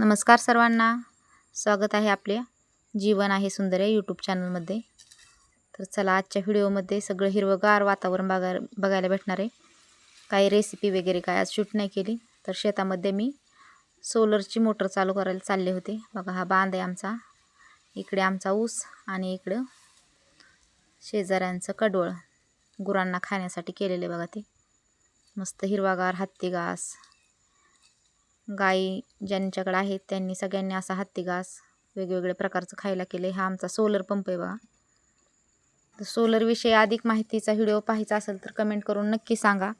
नमस्कार सर्वांना. स्वागत आहे आपले जीवन आहे सुंदर आहे यूट्यूब चॅनलमध्ये तर चला आजच्या व्हिडिओमध्ये सगळं हिरवंगार वातावरण बघा बघायला भेटणार आहे. काही रेसिपी वगैरे काय आज शूट नाही केली तर शेतामध्ये मी सोलरची मोटर चालू करायला चालले होते. बघा हा बांध आहे आमचा. इकडे आमचा ऊस आणि इकडं शेजाऱ्यांचं कडवळ गुरांना खाण्यासाठी केलेले बघा ते. मस्त हिरवागार हत्ती घास. गाई ज्यांच्याकडे आहेत त्यांनी सगळ्यांनी असा हत्तीघास वेगवेगळ्या प्रकारचं खायला केलं हा आमचा सोलर पंप आहे बघा. तर सोलरविषयी अधिक माहितीचा व्हिडिओ पाहायचा असेल तर कमेंट करून नक्की सांगा.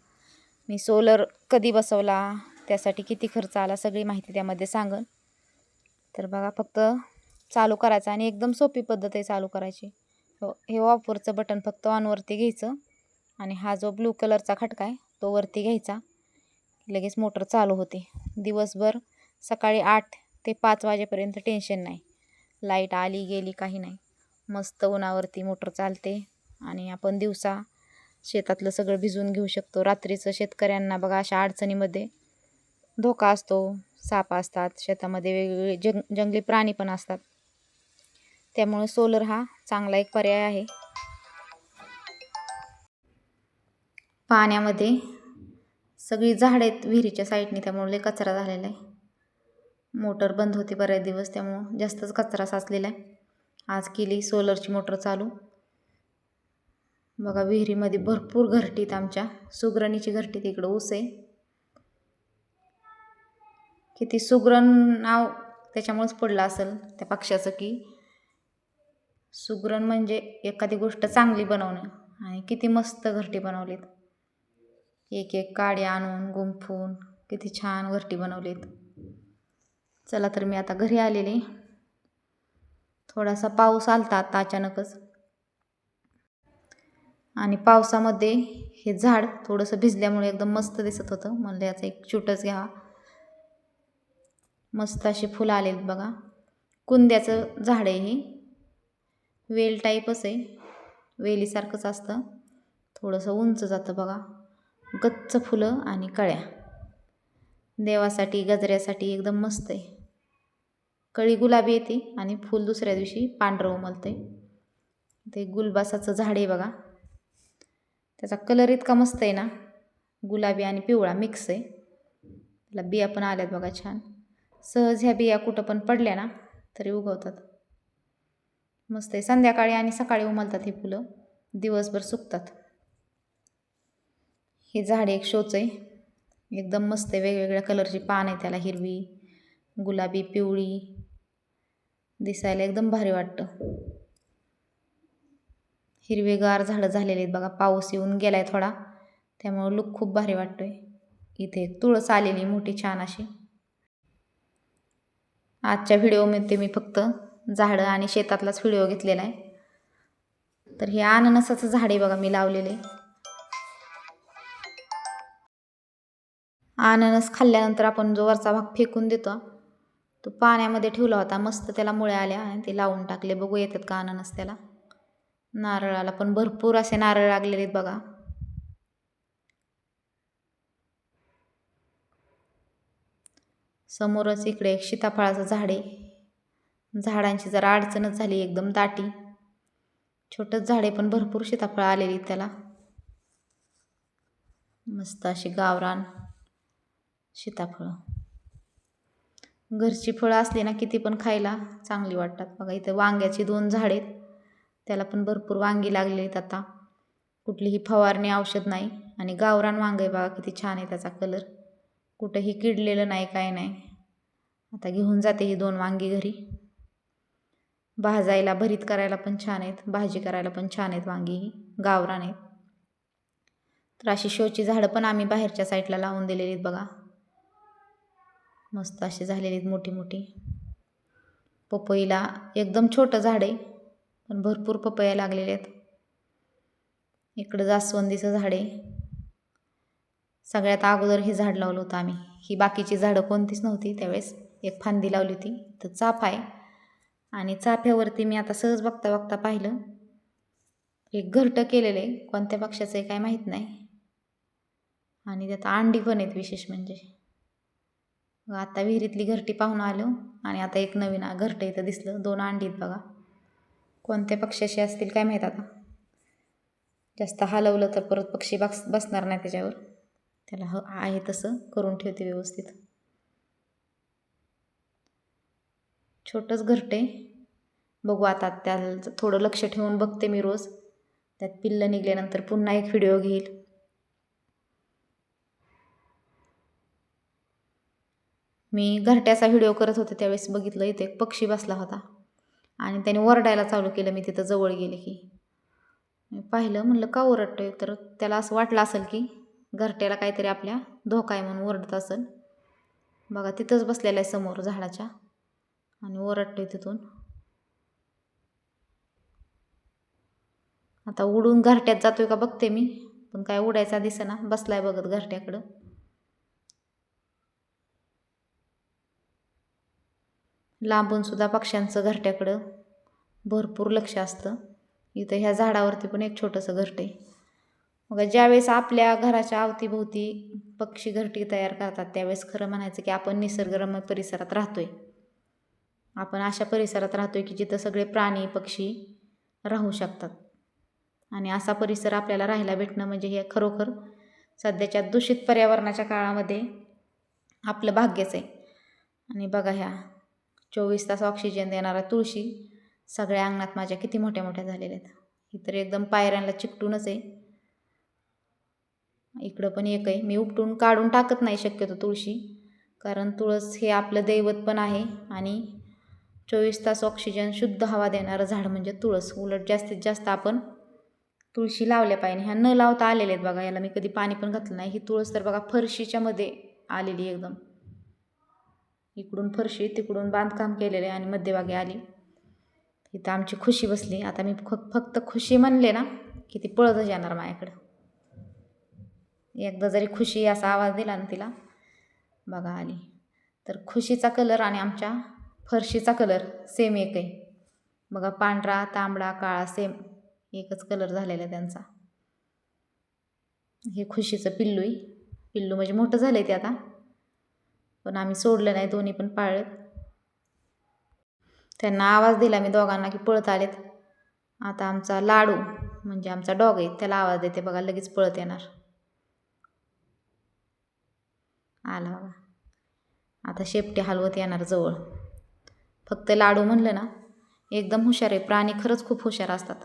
मी सोलर कधी बसवला त्यासाठी किती खर्च आला सगळी माहिती त्यामध्ये सांगन. तर बघा फक्त चालू करायचं आणि एकदम सोपी पद्धत आहे चालू करायची. हो, हे ऑफवरचं बटन फक्त ऑनवरती घ्यायचं आणि हा जो ब्लू कलरचा खटका आहे तो वरती घ्यायचा. लगेच मोटर चालू होते. दिवसभर सकाळी आठ ते पाच वाजेपर्यंत टेन्शन नाही. लाइट आली गेली काही नाही. मस्त उन्हावरती मोटर चालते आणि आपण दिवसा शेतातलं सगळं भिजवून घेऊ शकतो. रात्रीचं शेतकऱ्यांना बघा अशा अडचणीमध्ये धोका असतो. साप असतात शेतामध्ये वेगवेगळे जंग जंगली प्राणी पण असतात. त्यामुळे सोलर हा चांगला एक पर्याय आहे. पाण्यामध्ये सगळी झाड आहेत विहिरीच्या साईडनी त्यामुळे लय कचरा झालेला आहे. मोटर बंद होती बऱ्याच दिवस त्यामुळं जास्तच कचरा साचलेला आहे. आज केली सोलरची मोटर चालू. बघा विहिरीमध्ये भरपूर घरटीत आमच्या. सुगरणीची घरटीत इकडं ऊस आहे. किती सुगरण नाव त्याच्यामुळेच पडलं असेल त्या पक्षाचं की. सुगरण म्हणजे एखादी गोष्ट चांगली बनवणं आणि किती मस्त घरटी बनवलीत. एक एक काड्या आणून गुंफून किती छान घरटी बनवलीत. चला तर मी आता घरी आलेले. थोडासा पाऊस आलता आता अचानकच. आणि पावसामध्ये हे झाड थोडंसं भिजल्यामुळे एकदम मस्त दिसत होतं. म्हणलं याचं एक शूटच घ्यावा. मस्त अशी फुलं आलेत बघा. कुंद्याचं झाड आहे हे. वेल टाईपच आहे. वेलीसारखंच असतं. थोडंसं उंच जातं बघा. गच्च फुलं आणि कळ्या. देवासाठी गजऱ्यासाठी एकदम मस्त आहे. कळी गुलाबी येते आणि फूल दुसऱ्या दिवशी पांढरं उमलतं ते गुलबासाचं झाड आहे बघा. त्याचा कलर इतका मस्त आहे ना. गुलाबी आणि पिवळा मिक्स आहे. त्याला बिया पण आल्यात बघा छान. सहज ह्या बिया कुठं पण पडल्या ना तरी उगवतात. मस्त आहे. संध्याकाळी आणि सकाळी उमलतात ही फुलं. दिवसभर सुकतात. हे झाड एक शोच आहे. एकदम मस्त आहे. वेगवेगळ्या कलरची पान आहे त्याला हिरवी गुलाबी पिवळी. दिसायला एकदम भारी वाटतं. हिरवेगार झाडं झालेले आहेत बघा. पाऊस येऊन गेलाय थोडा. त्यामुळं लुक खूप भारी वाटतोय. इथे तुळस आलेली मोठी छान अशी. आजच्या व्हिडिओमध्ये मी फक्त झाडं आणि शेतातलाच व्हिडिओ घेतलेला आहे. तर हे अननसाचं झाड आहे बघा मी लावलेले अननस खाल्ल्यानंतर आपण जो वरचा भाग फेकून देतो तो पाण्यामध्ये ठेवला होता. मस्त त्याला मुळ्या आल्या आणि ते लावून टाकले. बघू येतात का अननस त्याला. नारळाला पण भरपूर असे नारळ लागलेले आहेत बघा. समोरच इकडे एक सीताफळाचं झाड आहे. झाडांची जरा अडचणच झाली एकदम दाटी छोटंच झाड आहे पण भरपूर सीताफळं आलेली त्याला. मस्त अशी गावरान. सीताफळं. घरची फळं असली ना किती पण खायला चांगली वाटतात. बघा इथं वांग्याची दोन झाड आहेत. त्याला पण भरपूर वांगी लागलेली आहेत आता. कुठलीही फवारणी औषध नाही. आणि गावरान वांग आहे बघा किती छान आहे त्याचा कलर कुठंही किडलेलं नाही काय नाही. आता घेऊन जाते ही दोन वांगी घरी. भाजायला भरीत करायला पण छान आहेत. भाजी करायला पण छान आहेत वांगी ही. गावरान आहेत. तर अशी शोची झाडं पण आम्ही बाहेरच्या साईडला लावून दिलेली आहेत बघा. मस्त अशी झालेली आहेत मोठी मोठी. पपईला एकदम छोटं झाड आहे पण भरपूर पपया लागलेले आहेत. इकडं जास्वंदीचं झाड आहे. सगळ्यात अगोदर हे झाड लावलं होतं आम्ही. ही बाकीची झाडं कोणतीच नव्हती त्यावेळेस. एक फांदी लावली होती. तर चाफ आहे. आणि चाफ्यावरती मी आता सहज बघता बघता पाहिलं. एक घरटं केलेलं आहे. कोणत्या पक्षाचं आहे काय माहीत नाही. आणि त्यात अंडी पण आहेत विशेष म्हणजे. आता विहिरीतली घरटी पाहून आलो आणि आता एक नवीन घरटं इथं दिसलं दोन अंडी आहेत बघा. कोणत्या पक्षाशी असतील काय माहीत आता. जास्त हलवलं तर परत पक्षी बस बसणार नाही त्याच्यावर. त्याला ह आहे तसं करून ठेवते व्यवस्थित. छोटंच घरटे. बघू आता त्याला थोडं लक्ष ठेवून बघते मी रोज. त्यात पिल्लं निघल्यानंतर पुन्हा एक व्हिडिओ घेईल. मी घरट्याचा व्हिडिओ करत होते त्यावेळेस बघितलं इथे एक पक्षी बसला होता. आणि त्याने ओरडायला चालू केलं मी तिथं जवळ गेले की. पाहिलं म्हणलं का ओरडतोय? तर त्याला असं वाटलं असेल की घरट्याला काहीतरी आपल्या धोका आहे म्हणून ओरडत असेल. बघा तिथंच बसलेला आहे समोर झाडाच्या. आणि ओरडतोय तिथून. आता उडून घरट्यात जातोय का बघते मी पण काय उडायचा दिसेना बसलाय बघत घरट्याकडं. लांबून सुद्धा पक्ष्यांचं घरट्याकडं भरपूर लक्ष असतं. इथं ह्या झाडावरती पण एक छोटंसं घरटं. आहे मग ज्यावेळेस आपल्या घराच्या अवतीभोवती पक्षी घरटी तयार करतात त्यावेळेस खरं म्हणायचं की आपण निसर्गरम्य परिसरात राहतोय. आपण अशा परिसरात राहतोय की जिथं सगळे प्राणी पक्षी राहू शकतात. आणि असा परिसर आपल्याला राहायला भेटणं म्हणजे हे खरोखर सध्याच्या दूषित पर्यावरणाच्या काळामध्ये आपलं भाग्यच आहे. आणि बघा ह्या चोवीस तास ऑक्सिजन देणारा तुळशी सगळ्या अंगणात माझ्या किती मोठ्या मोठ्या झालेल्या आहेत. ही तर एकदम पायऱ्यांना चिकटूनच आहे. इकडं पण एक आहे. मी उपटून काढून टाकत नाही शक्यतो तुळशी कारण तुळस हे आपलं दैवत पण आहे आणि चोवीस तास ऑक्सिजन शुद्ध हवा देणारं झाड म्हणजे तुळस. उलट जास्तीत जास्त आपण तुळशी लावल्या पाहिजे. ह्या न लावता आलेल्या आहेत बघा याला मी कधी पाणी पण घातलं नाही. ही तुळस तर बघा फरशीच्या मध्ये आलेली एकदम. इकडून फरशी तिकडून बांधकाम केलेलं आहे आणि मध्यभागी आली. इथं आमची खुशी बसली. आता मी फ फक्त खुशी म्हणले ना की ती पळतच येणार माझ्याकडं. एकदा जरी खुशी असा आवाज दिला ना तिला बघा आली. तर खुशीचा कलर आणि आमच्या फरशीचा कलर सेम एक आहे बघा पांढरा तांबडा काळा सेम एकच कलर झालेला आहे त्यांचा. हे खुशीचं पिल्लू आहे पिल्लू म्हणजे मोठं झालं आहे ते आता. पण आम्ही सोडलं नाही दोन्ही पण पाळलेत. त्यांना आवाज दिला मी दोघांना की पळत आलेत. आता आमचा लाडू म्हणजे आमचा डॉग आहे त्याला आवाज देते बघा लगेच पळत येणार. आला बघा. आता शेपटी हलवत येणार जवळ. फक्त लाडू म्हणलं ना एकदम हुशार आहे. प्राणी खरंच खूप हुशार असतात.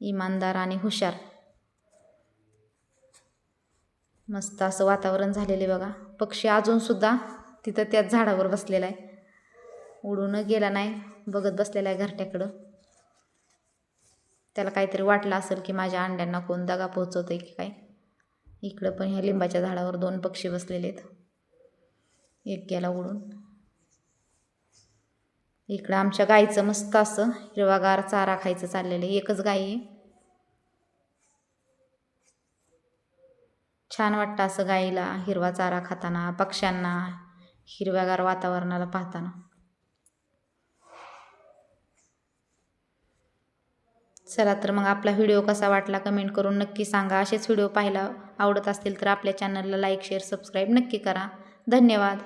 इमानदार आणि हुशार. मस्त असं वातावरण झालेले बघा. पक्षी अजूनसुद्धा तिथं त्याच झाडावर बसलेला आहे. उडून गेला नाही बघत बसलेला आहे घरट्याकडं. त्याला काहीतरी वाटलं असेल की माझ्या अंड्यांना कोण दगा पोचवतं आहे की काय? इकडं पण ह्या लिंबाच्या झाडावर दोन पक्षी बसलेले आहेत. एक गेला उडून. इकडं आमच्या गाईचं मस्त असं हिरवागार चारा खायचं चाललेलं आहे. एकच गाई आहे. छान वाटतं असं गाईला हिरवा चारा खाताना पक्ष्यांना हिरव्यागार वातावरणाला पाहताना. चला तर मग आपला व्हिडिओ कसा वाटला कमेंट करून नक्की सांगा. असेच व्हिडिओ पाहायला आवडत असतील तर आपल्या चॅनलला लाईक शेअर सबस्क्राईब नक्की करा. धन्यवाद.